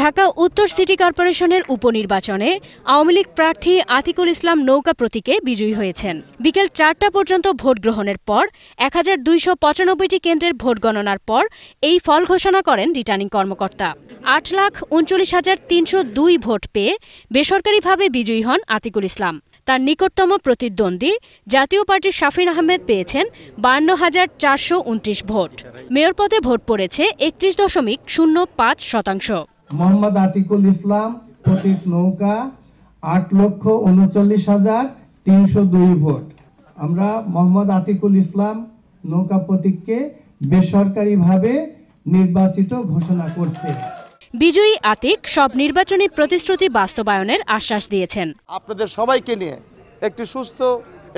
ঢাকা উত্তর সিটি কর্পোরেশনের উপনির্বাচনে আওয়ামী লীগ প্রার্থী আতিকুল ইসলাম নৌকা প্রতীকে বিজয়ী হয়েছেন। বিকেল চারটা পর্যন্ত ভোট গ্রহণের পর এক হাজার দুইশো কেন্দ্রের ভোট গণনার পর এই ফল ঘোষণা করেন রিটার্নিং কর্মকর্তা। আট লাখ উনচল্লিশ হাজার তিনশো দুই ভোট পেয়ে বেসরকারিভাবে বিজয়ী হন আতিকুল ইসলাম। তার নিকটতম প্রতিদ্বন্দ্বী জাতীয় পার্টির শাফিন আহমেদ পেয়েছেন বান্ন হাজার চারশো উনত্রিশ ভোট। মেয়র পদে ভোট পড়েছে একত্রিশ দশমিক শূন্য পাঁচ শতাংশ। মোহাম্মদ আতিকুল ইসলাম প্রতীক নৌকা আট লক্ষ উনচল্লিশ হাজার তিনশো দুই ভোট। আমরা মোহাম্মদ আতিকুল ইসলাম নৌকা প্রতীককে বেসরকারিভাবে নির্বাচিত ঘোষণা করছে। বিজয়ী আতিক সব নির্বাচনী প্রতিশ্রুতি বাস্তবায়নের আশ্বাস দিয়েছেন। আপনাদের সবাইকে নিয়ে একটি সুস্থ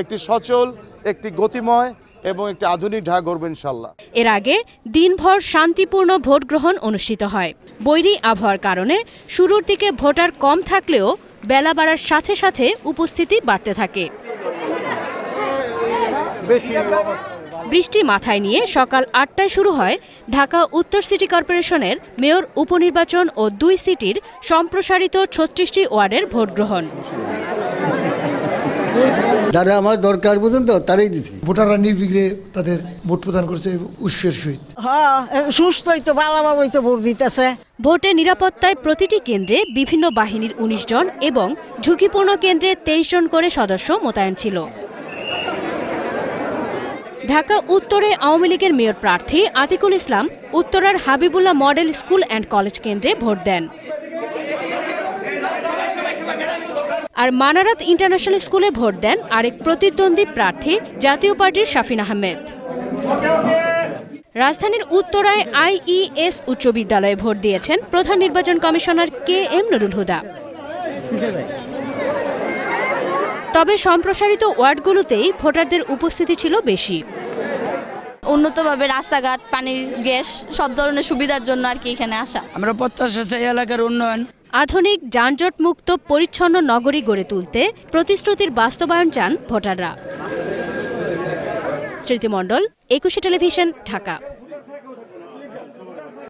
একটি সচল একটি গতিময় এবং একটি আধুনিক ঢাকা গড়ব ইনশাল্লাহ এর আগে দিনভর শান্তিপূর্ণ ভোট গ্রহণ অনুষ্ঠিত হয়। বৈরী আবহাওয়ার কারণে শুরুর দিকে ভোটার কম থাকলেও বেলা বাড়ার সাথে সাথে উপস্থিতি বাড়তে থাকে। বৃষ্টি মাথায় নিয়ে সকাল আটটায় শুরু হয় ঢাকা উত্তর সিটি কর্পোরেশনের মেয়র উপনির্বাচন ও দুই সিটির সম্প্রসারিত ছত্রিশটি ওয়ার্ডের ভোট গ্রহণ যারা আমার দরকার বুঝেন তো তারাই দিছি। ভোটাররা নির্বিঘ্নে তাদের ভোট প্রদান করছে উৎসের সহিত। হ্যাঁ সুস্থই তো বালাবাবুই তো ভোট দিতেছে। ভোটে নিরাপত্তায় প্রতিটি কেন্দ্রে বিভিন্ন বাহিনীর ১৯ জন এবং ঝুঁকিপূর্ণ কেন্দ্রে তেইশ জন করে সদস্য মোতায়েন ছিল। ঢাকা উত্তরে আওয়ামী লীগের মেয়র প্রার্থী আতিকুল ইসলাম উত্তরার Habibullah model school and college কেন্দ্রে ভোট দেন। আর মানারাত ইন্টারন্যাশনাল স্কুলে ভোট দেন আরেক প্রতিদ্বন্দ্বী প্রার্থী জাতীয় পার্টির শাফিন আহমেদ। রাজধানীর উত্তরায় আইইএস উচ্চ বিদ্যালয়ে ভোট দিয়েছেন প্রধান নির্বাচন commissioner K M Nurul Huda. তবে সম্প্রসারিত ওয়ার্ডগুলোতেই ভোটারদের উপস্থিতি ছিল বেশি। উন্নতভাবে রাস্তাঘাট পানির গ্যাস সব ধরনের সুবিধার জন্য আর কি এখানে আসা। আমরা প্রত্যাশা চাই এলাকার উন্নয়ন। আধুনিক যানজটমুক্ত পরিচ্ছন্ন নগরী গড়ে তুলতে প্রতিশ্রুতির বাস্তবায়ন চান ভোটাররা। স্মৃতিমণ্ডল একুশে টেলিভিশন ঢাকা।